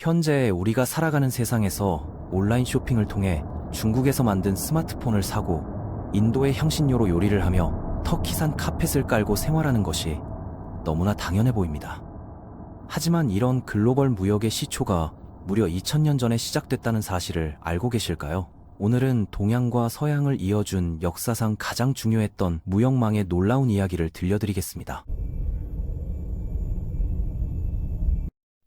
현재 우리가 살아가는 세상에서 온라인 쇼핑을 통해 중국에서 만든 스마트폰을 사고 인도의 향신료로 요리를 하며 터키산 카펫을 깔고 생활하는 것이 너무나 당연해 보입니다. 하지만 이런 글로벌 무역의 시초가 무려 2000년 전에 시작됐다는 사실을 알고 계실까요? 오늘은 동양과 서양을 이어준 역사상 가장 중요했던 무역망의 놀라운 이야기를 들려드리겠습니다.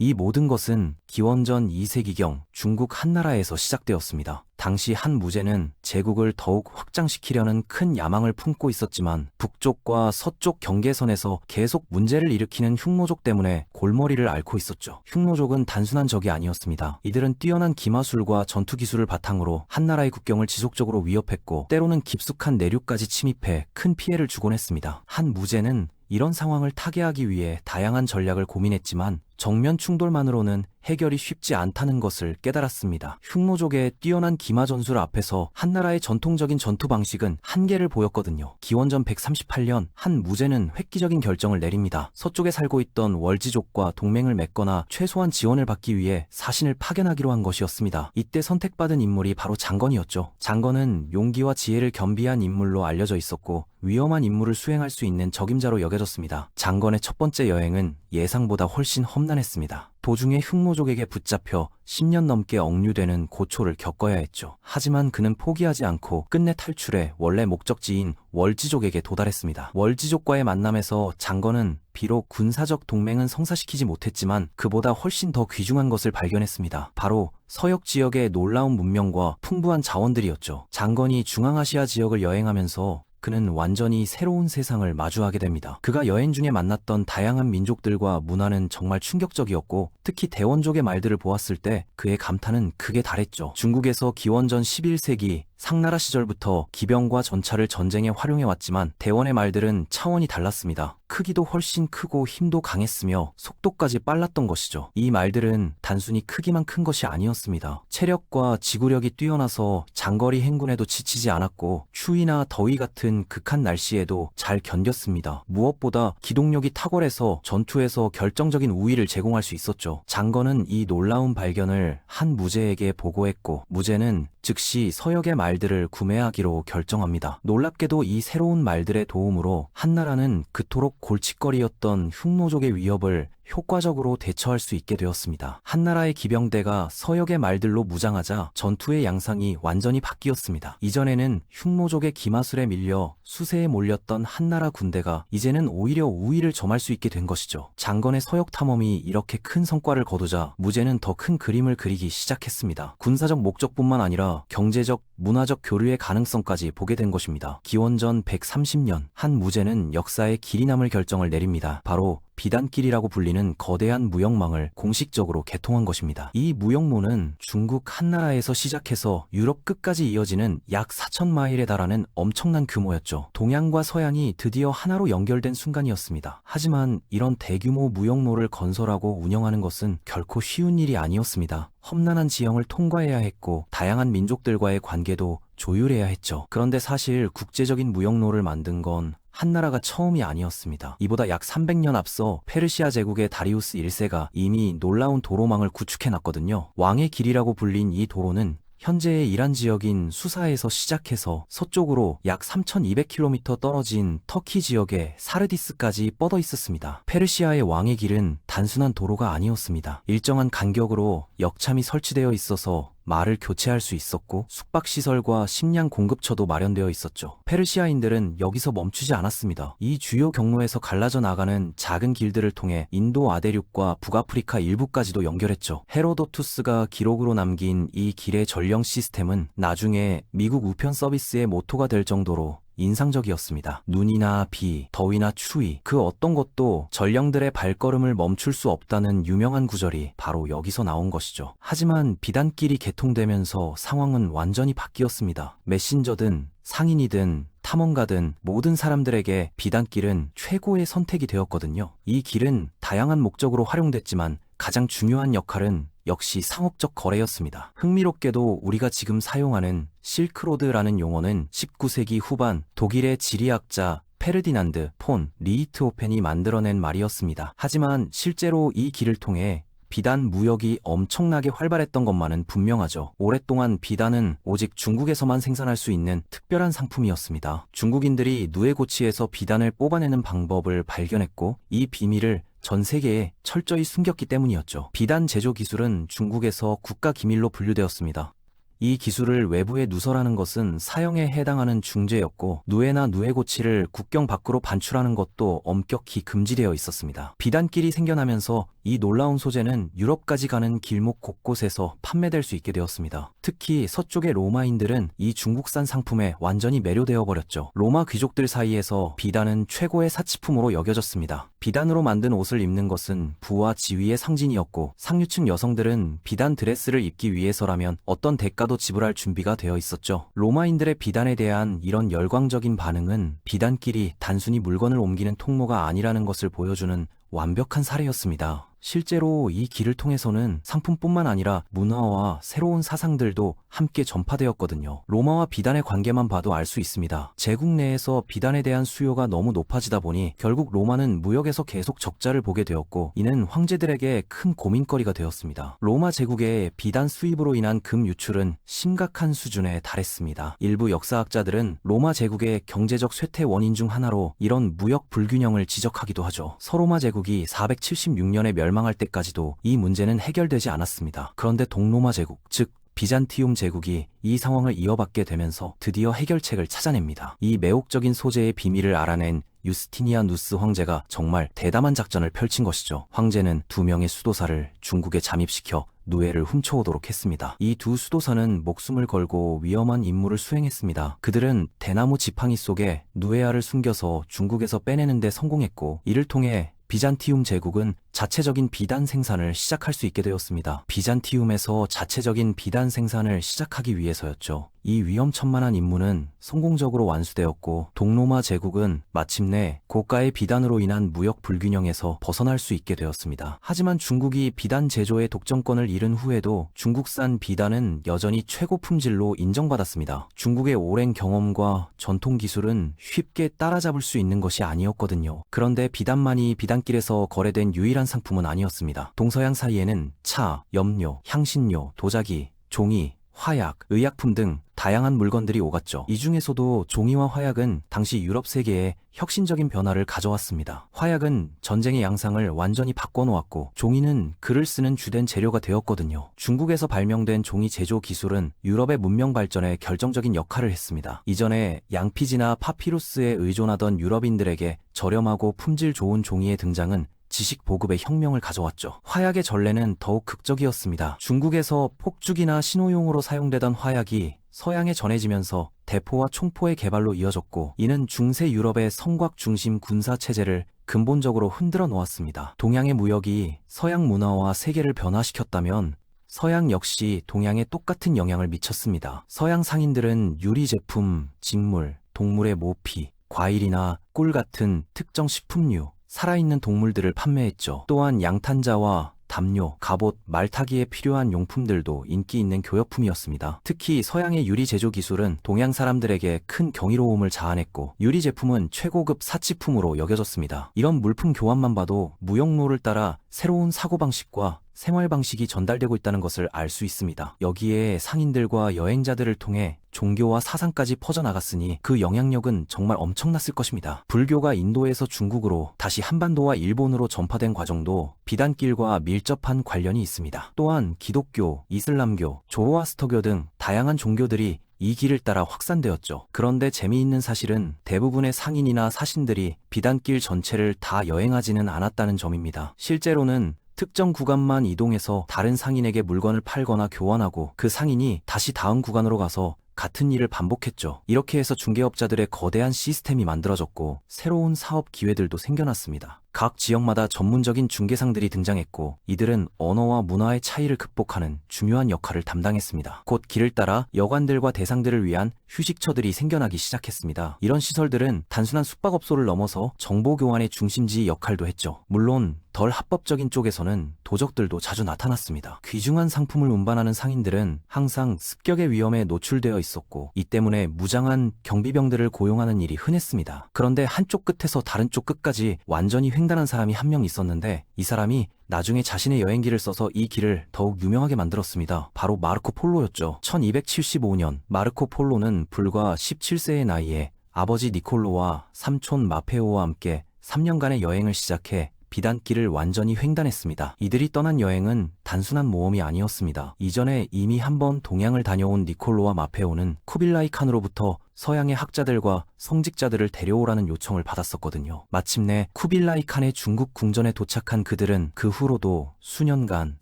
이 모든 것은 기원전 2세기경 중국 한나라에서 시작되었습니다. 당시 한 무제는 제국을 더욱 확장시키려는 큰 야망을 품고 있었지만 북쪽과 서쪽 경계선에서 계속 문제를 일으키는 흉노족 때문에 골머리를 앓고 있었죠. 흉노족은 단순한 적이 아니었습니다. 이들은 뛰어난 기마술과 전투 기술을 바탕으로 한나라의 국경을 지속적으로 위협했고 때로는 깊숙한 내륙까지 침입해 큰 피해를 주곤 했습니다. 한 무제는 이런 상황을 타개하기 위해 다양한 전략을 고민했지만 정면 충돌만으로는 해결이 쉽지 않다는 것을 깨달았습니다. 흉노족의 뛰어난 기마 전술 앞에서 한나라의 전통적인 전투 방식은 한계를 보였거든요. 기원전 138년 한 무제는 획기적인 결정을 내립니다. 서쪽에 살고 있던 월지족과 동맹을 맺거나 최소한 지원을 받기 위해 사신을 파견하기로 한 것이었습니다. 이때 선택받은 인물이 바로 장건이었죠. 장건은 용기와 지혜를 겸비한 인물로 알려져 있었고 위험한 임무를 수행할 수 있는 적임자로 여겨졌습니다. 장건의 첫 번째 여행은 예상보다 훨씬 험난 했습니다. 도중에 흉노족에게 붙잡혀 10년 넘게 억류되는 고초를 겪어야 했죠. 하지만 그는 포기하지 않고 끝내 탈출해 원래 목적지인 월지족에게 도달했습니다. 월지족과의 만남에서 장건은 비록 군사적 동맹은 성사시키지 못했지만 그보다 훨씬 더 귀중한 것을 발견했습니다. 바로 서역 지역의 놀라운 문명과 풍부한 자원들이었죠. 장건이 중앙아시아 지역을 여행하면서 그는 완전히 새로운 세상을 마주하게 됩니다. 그가 여행 중에 만났던 다양한 민족들과 문화는 정말 충격적이었고 특히 대원족의 말들을 보았을 때 그의 감탄은 크게 달했죠. 중국에서 기원전 11세기 상나라 시절부터 기병과 전차를 전쟁에 활용해왔지만 대원의 말들은 차원이 달랐습니다. 크기도 훨씬 크고 힘도 강했으며 속도까지 빨랐던 것이죠. 이 말들은 단순히 크기만 큰 것이 아니었습니다. 체력과 지구력이 뛰어나서 장거리 행군에도 지치지 않았고 추위나 더위 같은 극한 날씨에도 잘 견뎠습니다. 무엇보다 기동력이 탁월해서 전투에서 결정적인 우위를 제공할 수 있었죠. 장건은 이 놀라운 발견을 한 무제에게 보고했고 무제는 즉시 서역의 말들을 구매하기로 결정합니다. 놀랍게도 이 새로운 말들의 도움으로 한나라는 그토록 골칫거리였던 흉노족의 위협을 효과적으로 대처할 수 있게 되었습니다. 한나라의 기병대가 서역의 말들로 무장하자 전투의 양상이 완전히 바뀌었습니다. 이전에는 흉노족의 기마술에 밀려 수세에 몰렸던 한나라 군대가 이제는 오히려 우위를 점할 수 있게 된 것이죠. 장건의 서역 탐험이 이렇게 큰 성과를 거두자 무제는 더 큰 그림을 그리기 시작했습니다. 군사적 목적뿐만 아니라 경제적, 문화적 교류의 가능성까지 보게 된 것입니다. 기원전 130년 한 무제는 역사의 길이 남을 결정을 내립니다. 바로 비단길이라고 불리는 거대한 무역망을 공식적으로 개통한 것입니다. 이 무역로는 중국 한나라에서 시작해서 유럽 끝까지 이어지는 약 4천 마일에 달하는 엄청난 규모였죠. 동양과 서양이 드디어 하나로 연결된 순간이었습니다. 하지만 이런 대규모 무역로를 건설하고 운영하는 것은 결코 쉬운 일이 아니었습니다. 험난한 지형을 통과해야 했고 다양한 민족들과의 관계도 조율해야 했죠. 그런데 사실 국제적인 무역로를 만든 건 한나라가 처음이 아니었습니다. 이보다 약 300년 앞서 페르시아 제국의 다리우스 1세가 이미 놀라운 도로망을 구축해놨거든요. 왕의 길이라고 불린 이 도로는 현재의 이란 지역인 수사에서 시작해서 서쪽으로 약 3200km 떨어진 터키 지역의 사르디스까지 뻗어 있었습니다. 페르시아의 왕의 길은 단순한 도로가 아니었습니다. 일정한 간격으로 역참이 설치되어 있어서 말을 교체할 수 있었고 숙박시설과 식량 공급처도 마련되어 있었죠. 페르시아인들은 여기서 멈추지 않았습니다. 이 주요 경로에서 갈라져 나가는 작은 길들을 통해 인도 아대륙과 북아프리카 일부까지도 연결했죠. 헤로도투스가 기록으로 남긴 이 길의 전령 시스템은 나중에 미국 우편 서비스의 모토가 될 정도로 인상적이었습니다. 눈이나 비, 더위나 추위, 그 어떤 것도 전령들의 발걸음을 멈출 수 없다는 유명한 구절이 바로 여기서 나온 것이죠. 하지만 비단길이 개통되면서 상황은 완전히 바뀌었습니다. 메신저든 상인이든 탐험가든 모든 사람들에게 비단길은 최고의 선택이 되었거든요. 이 길은 다양한 목적으로 활용됐지만 가장 중요한 역할은 역시 상업적 거래였습니다. 흥미롭게도 우리가 지금 사용하는 실크로드라는 용어는 19세기 후반 독일의 지리학자 페르디난드 폰 리히트호펜이 만들어낸 말이었습니다. 하지만 실제로 이 길을 통해 비단 무역이 엄청나게 활발했던 것만은 분명하죠. 오랫동안 비단은 오직 중국에서만 생산할 수 있는 특별한 상품이었습니다. 중국인들이 누에고치에서 비단을 뽑아내는 방법을 발견했고 이 비밀을 전 세계에 철저히 숨겼기 때문이었죠. 비단 제조 기술은 중국에서 국가 기밀로 분류되었습니다. 이 기술을 외부에 누설하는 것은 사형에 해당하는 중죄였고 누에나 누에고치를 국경 밖으로 반출하는 것도 엄격히 금지되어 있었습니다. 비단길이 생겨나면서 이 놀라운 소재는 유럽까지 가는 길목 곳곳에서 판매될 수 있게 되었습니다. 특히 서쪽의 로마인들은 이 중국산 상품에 완전히 매료되어 버렸죠. 로마 귀족들 사이에서 비단은 최고의 사치품으로 여겨졌습니다. 비단으로 만든 옷을 입는 것은 부와 지위의 상징이었고 상류층 여성들은 비단 드레스를 입기 위해서라면 어떤 대가도 지불할 준비가 되어 있었죠. 로마인들의 비단에 대한 이런 열광적인 반응은 비단끼리 단순히 물건을 옮기는 통로가 아니라는 것을 보여주는 완벽한 사례였습니다. 실제로 이 길을 통해서는 상품뿐만 아니라 문화와 새로운 사상들도 함께 전파되었거든요. 로마와 비단의 관계만 봐도 알 수 있습니다. 제국 내에서 비단에 대한 수요가 너무 높아지다 보니 결국 로마는 무역에서 계속 적자를 보게 되었고 이는 황제들에게 큰 고민거리가 되었습니다. 로마 제국의 비단 수입으로 인한 금 유출은 심각한 수준에 달했습니다. 일부 역사학자들은 로마 제국의 경제적 쇠퇴 원인 중 하나로 이런 무역 불균형을 지적하기도 하죠. 서로마 제국이 476년에 멸 망할 때까지도 이 문제는 해결되지 않았습니다. 그런데 동로마 제국, 즉 비잔티움 제국이 이 상황을 이어받게 되면서 드디어 해결책을 찾아냅니다. 이 매혹적인 소재의 비밀을 알아낸 유스티니아 누스 황제가 정말 대담한 작전을 펼친 것이죠. 황제는 두 명의 수도사를 중국에 잠입시켜 누에를 훔쳐오도록 했습니다. 이 두 수도사는 목숨을 걸고 위험한 임무를 수행했습니다. 그들은 대나무 지팡이 속에 누에아를 숨겨서 중국에서 빼내는데 성공했고 이를 통해 비잔티움 제국은 자체적인 비단 생산을 시작할 수 있게 되었습니다. 비잔티움에서 자체적인 비단 생산을 시작하기 위해서였죠. 이 위험천만한 임무는 성공적으로 완수되었고 동로마 제국은 마침내 고가의 비단으로 인한 무역 불균형에서 벗어날 수 있게 되었습니다. 하지만 중국이 비단 제조의 독점권을 잃은 후에도 중국산 비단은 여전히 최고 품질로 인정받았습니다. 중국의 오랜 경험과 전통 기술은 쉽게 따라잡을 수 있는 것이 아니었거든요. 그런데 비단만이 비단길에서 거래된 유일한 상품은 아니었습니다. 동서양 사이에는 차, 염료, 향신료, 도자기, 종이, 화약, 의약품 등 다양한 물건들이 오갔죠. 이 중에서도 종이와 화약은 당시 유럽 세계에 혁신적인 변화를 가져왔습니다. 화약은 전쟁의 양상을 완전히 바꿔놓았고 종이는 글을 쓰는 주된 재료가 되었거든요. 중국에서 발명된 종이 제조 기술은 유럽의 문명 발전에 결정적인 역할을 했습니다. 이전에 양피지나 파피루스에 의존하던 유럽인들에게 저렴하고 품질 좋은 종이의 등장은 지식 보급의 혁명을 가져왔죠. 화약의 전례는 더욱 극적이었습니다. 중국에서 폭죽이나 신호용으로 사용되던 화약이 서양에 전해지면서 대포와 총포의 개발로 이어졌고 이는 중세 유럽의 성곽 중심 군사 체제를 근본적으로 흔들어 놓았습니다. 동양의 무역이 서양 문화와 세계를 변화시켰다면 서양 역시 동양에 똑같은 영향을 미쳤습니다. 서양 상인들은 유리 제품, 직물, 동물의 모피, 과일이나 꿀 같은 특정 식품류, 살아있는 동물들을 판매했죠. 또한 양탄자와 담요, 갑옷, 말타기에 필요한 용품들도 인기 있는 교역품이었습니다. 특히 서양의 유리 제조 기술은 동양 사람들에게 큰 경이로움을 자아냈고 유리 제품은 최고급 사치품으로 여겨졌습니다. 이런 물품 교환만 봐도 무역로를 따라 새로운 사고방식과 생활 방식이 전달되고 있다는 것을 알 수 있습니다. 여기에 상인들과 여행자들을 통해 종교와 사상까지 퍼져나갔으니 그 영향력은 정말 엄청났을 것입니다. 불교가 인도에서 중국으로 다시 한반도와 일본으로 전파된 과정도 비단길과 밀접한 관련이 있습니다. 또한 기독교, 이슬람교, 조로아스터교 등 다양한 종교들이 이 길을 따라 확산되었죠. 그런데 재미있는 사실은 대부분의 상인이나 사신들이 비단길 전체를 다 여행하지는 않았다는 점입니다. 실제로는 특정 구간만 이동해서 다른 상인에게 물건을 팔거나 교환하고 그 상인이 다시 다음 구간으로 가서 같은 일을 반복했죠. 이렇게 해서 중개업자들의 거대한 시스템이 만들어졌고 새로운 사업 기회들도 생겨났습니다. 각 지역마다 전문적인 중개상들이 등장했고 이들은 언어와 문화의 차이를 극복하는 중요한 역할을 담당했습니다. 곧 길을 따라 여관들과 대상들을 위한 휴식처들이 생겨나기 시작했습니다. 이런 시설들은 단순한 숙박업소를 넘어서 정보 교환의 중심지 역할도 했죠. 물론 덜 합법적인 쪽에서는 도적들도 자주 나타났습니다. 귀중한 상품을 운반하는 상인들은 항상 습격의 위험에 노출되어 있었고 이 때문에 무장한 경비병들을 고용하는 일이 흔했습니다. 그런데 한쪽 끝에서 다른 쪽 끝까지 완전히 횡 횡단한 사람이 한 명 있었는데 이 사람이 나중에 자신의 여행기를 써서 이 길을 더욱 유명하게 만들었습니다. 바로 마르코 폴로였죠. 1275년 마르코 폴로는 불과 17세의 나이에 아버지 니콜로와 삼촌 마페오와 함께 3년간의 여행을 시작해 비단길을 완전히 횡단했습니다. 이들이 떠난 여행은 단순한 모험이 아니었습니다. 이전에 이미 한번 동양을 다녀온 니콜로와 마페오는 쿠빌라이 칸으로부터 서양의 학자들과 성직자들을 데려오라는 요청을 받았었거든요. 마침내 쿠빌라이 칸의 중국 궁전에 도착한 그들은 그 후로도 수년간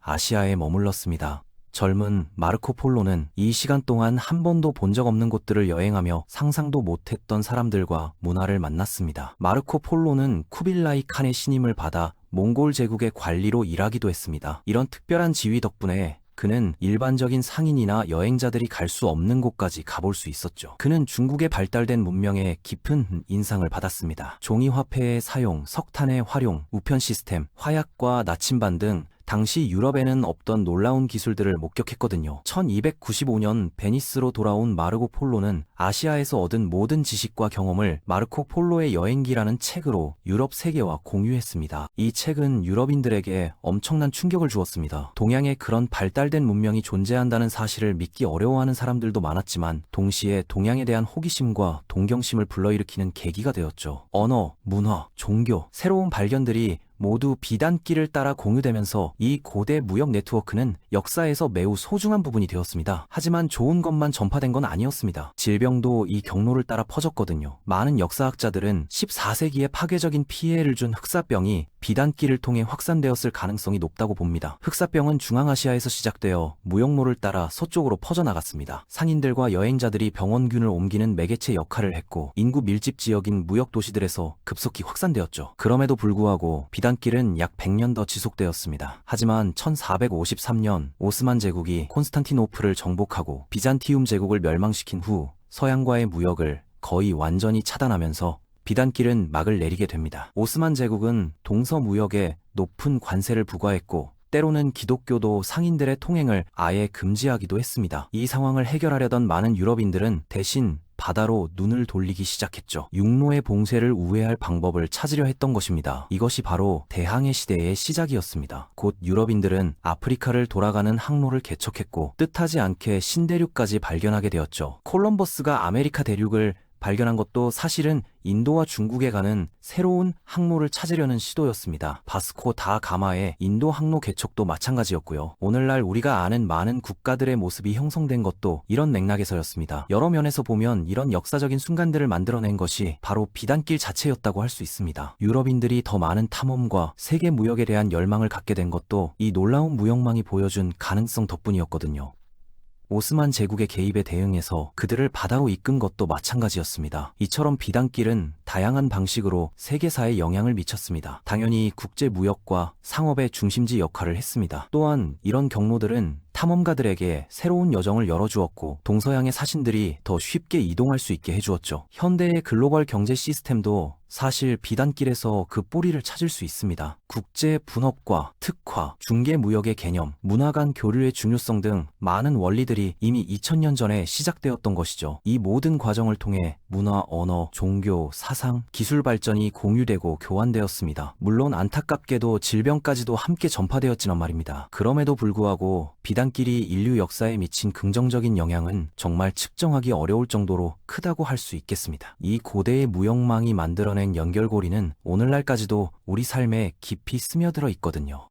아시아에 머물렀습니다. 젊은 마르코 폴로는 이 시간 동안 한 번도 본 적 없는 곳들을 여행하며 상상도 못했던 사람들과 문화를 만났습니다. 마르코 폴로는 쿠빌라이 칸의 신임을 받아 몽골 제국의 관리로 일하기도 했습니다. 이런 특별한 지위 덕분에 그는 일반적인 상인이나 여행자들이 갈 수 없는 곳까지 가볼 수 있었죠. 그는 중국의 발달된 문명에 깊은 인상을 받았습니다. 종이 화폐의 사용, 석탄의 활용, 우편 시스템, 화약과 나침반 등 당시 유럽에는 없던 놀라운 기술들을 목격했거든요. 1295년 베니스로 돌아온 마르코 폴로는 아시아에서 얻은 모든 지식과 경험을 마르코 폴로의 여행기라는 책으로 유럽 세계와 공유했습니다. 이 책은 유럽인들에게 엄청난 충격을 주었습니다. 동양에 그런 발달된 문명이 존재한다는 사실을 믿기 어려워하는 사람들도 많았지만 동시에 동양에 대한 호기심과 동경심을 불러일으키는 계기가 되었죠. 언어, 문화, 종교, 새로운 발견들이 모두 비단길을 따라 공유되면서 이 고대 무역 네트워크는 역사에서 매우 소중한 부분이 되었습니다. 하지만 좋은 것만 전파된 건 아니었습니다. 질병도 이 경로를 따라 퍼졌거든요. 많은 역사학자들은 14세기에 파괴적인 피해를 준 흑사병이 비단길을 통해 확산되었을 가능성이 높다고 봅니다. 흑사병은 중앙아시아에서 시작되어 무역로를 따라 서쪽으로 퍼져나갔습니다. 상인들과 여행자들이 병원균을 옮기는 매개체 역할을 했고 인구 밀집 지역인 무역 도시들에서 급속히 확산되었죠. 그럼에도 불구하고 비단길은 약 100년 더 지속되었습니다. 하지만 1453년 오스만 제국이 콘스탄티노플을 정복하고 비잔티움 제국을 멸망시킨 후 서양과의 무역을 거의 완전히 차단하면서 비단길은 막을 내리게 됩니다. 오스만 제국은 동서 무역에 높은 관세를 부과했고 때로는 기독교도 상인들의 통행을 아예 금지하기도 했습니다. 이 상황을 해결하려던 많은 유럽인들은 대신 바다로 눈을 돌리기 시작했죠. 육로의 봉쇄를 우회할 방법을 찾으려 했던 것입니다. 이것이 바로 대항해 시대의 시작이었습니다. 곧 유럽인들은 아프리카를 돌아가는 항로를 개척했고 뜻하지 않게 신대륙까지 발견하게 되었죠. 콜럼버스가 아메리카 대륙을 발견한 것도 사실은 인도와 중국에 가는 새로운 항로를 찾으려는 시도였습니다. 바스코 다 가마의 인도 항로 개척도 마찬가지였고요. 오늘날 우리가 아는 많은 국가들의 모습이 형성된 것도 이런 맥락에서였습니다. 여러 면에서 보면 이런 역사적인 순간들을 만들어낸 것이 바로 비단길 자체였다고 할 수 있습니다. 유럽인들이 더 많은 탐험과 세계 무역에 대한 열망을 갖게 된 것도 이 놀라운 무역망이 보여준 가능성 덕분이었거든요. 오스만 제국의 개입에 대응해서 그들을 바다로 이끈 것도 마찬가지였습니다. 이처럼 비단길은 다양한 방식으로 세계사에 영향을 미쳤습니다. 당연히 국제 무역과 상업의 중심지 역할을 했습니다. 또한 이런 경로들은 탐험가들에게 새로운 여정을 열어주었고 동서양의 사신들이 더 쉽게 이동할 수 있게 해주었죠. 현대의 글로벌 경제 시스템도 사실 비단길에서 그 뿌리를 찾을 수 있습니다. 국제 분업과 특화, 중개 무역의 개념, 문화 간 교류의 중요성 등 많은 원리들이 이미 2000년 전에 시작되었던 것이죠. 이 모든 과정을 통해 문화, 언어, 종교, 사상, 기술 발전이 공유되고 교환되었습니다. 물론 안타깝게도 질병까지도 함께 전파되었지만 말입니다. 그럼에도 불구하고 비단길이 인류 역사에 미친 긍정적인 영향은 정말 측정하기 어려울 정도로 크다고 할 수 있겠습니다. 이 고대의 무역망이 만들어낸 연결고리는 오늘날까지도 우리 삶에 깊이 스며들어 있거든요.